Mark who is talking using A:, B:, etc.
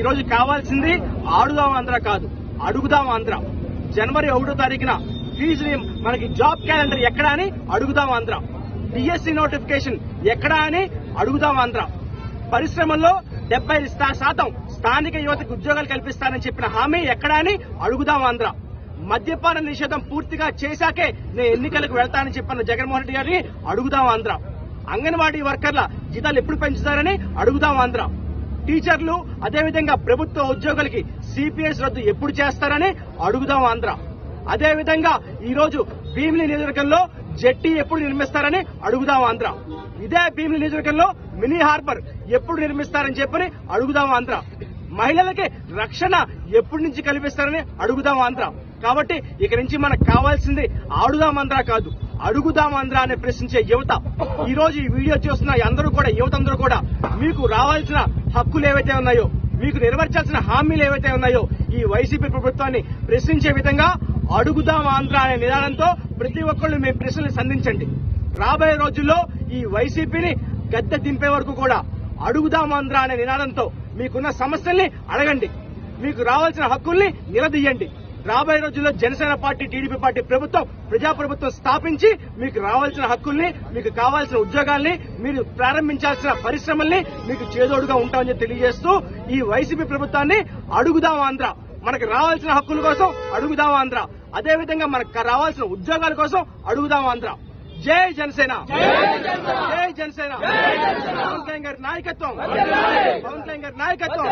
A: ఈరోజు కావాల్సింది ఆడుదాం ఆంధ్ర కాదు అడుగుదాం ఆంధ్ర. జనవరి ఒకటో తారీఖున ఫీజు మనకి జాబ్ క్యాలెండర్ ఎక్కడా అని అడుగుదాం ఆంధ్ర. డిఎస్సి నోటిఫికేషన్ ఎక్కడా అని అడుగుదాం ఆంధ్ర. పరిశ్రమల్లో డెబ్బై శాతం స్థానిక యువతకు ఉద్యోగాలు కల్పిస్తానని చెప్పిన హామీ ఎక్కడా అని అడుగుదాం ఆంధ్ర. మద్యపాన నిషేధం పూర్తిగా చేశాకే నేను ఎన్నికలకు వెళ్తానని చెప్పిన జగన్మోహన్ రెడ్డి గారిని అడుగుదాం ఆంధ్ర. అంగన్వాడీ వర్కర్ల జీతాలు ఎప్పుడు పెంచుతారని అడుగుదాం ఆంధ్ర. టీచర్లు అదేవిధంగా ప్రభుత్వ ఉద్యోగులకి సిపిఎస్ రద్దు ఎప్పుడు చేస్తారని అడుగుదాం ఆంధ్ర. అదేవిధంగా ఈరోజు భీమిలి నియోజకవర్గంలో జెట్టి ఎప్పుడు నిర్మిస్తారని అడుగుదాం ఆంధ్ర. ఇదే భీమిలి నియోజకవర్గంలో మినీ హార్బర్ ఎప్పుడు నిర్మిస్తారని చెప్పని అడుగుదాం ఆంధ్ర. మహిళలకి రక్షణ ఎప్పటి నుంచి కల్పిస్తారని అడుగుదాం ఆంధ్ర. కాబట్టి ఇక నుంచి మనకు కావాల్సింది ఆడుదాం కాదు అడుగుదాం అని అనే ప్రశ్నించే యువత. ఈ రోజు ఈ వీడియో చూస్తున్న అందరూ కూడా యువత అందరూ కూడా మీకు రావాల్సిన హక్కులు ఏవైతే ఉన్నాయో మీకు నెరవేర్చాల్సిన హామీలు ఏవైతే ఉన్నాయో ఈ వైసీపీ ప్రభుత్వాన్ని ప్రశ్నించే విధంగా అడుగుదాం ఆంధ్ర అనే నిదానంతో ప్రతి ఒక్కళ్ళు మీ ప్రశ్నలు సంధించండి. రాబోయే రోజుల్లో ఈ వైసీపీని గద్దె దింపే వరకు కూడా అడుగుదాం ఆంధ్ర అనే నినాదంతో మీకున్న సమస్యల్ని అడగండి. మీకు రావాల్సిన హక్కుల్ని నిలదీయండి. రాబోయే రోజుల్లో జనసేన పార్టీ టీడీపీ పార్టీ ప్రభుత్వం ప్రజాప్రభుత్వం స్థాపించి మీకు రావాల్సిన హక్కుల్ని మీకు కావాల్సిన ఉద్యోగాల్ని మీరు ప్రారంభించాల్సిన పరిశ్రమల్ని మీకు చేదోడుగా ఉంటామని తెలియజేస్తూ ఈ వైసీపీ ప్రభుత్వాన్ని అడుగుదాం ఆంధ్ర. మనకు రావాల్సిన హక్కుల కోసం అడుగుదాం ఆంధ్ర. అదేవిధంగా మనకు రావాల్సిన ఉద్యోగాల కోసం అడుగుదాం ఆంధ్ర. జై జనసేన. జై జనసేన. పవన్ కళ్యాణ్ గారి నాయకత్వం. పవన్ కళ్యాణ్. గారి నాయకత్వం.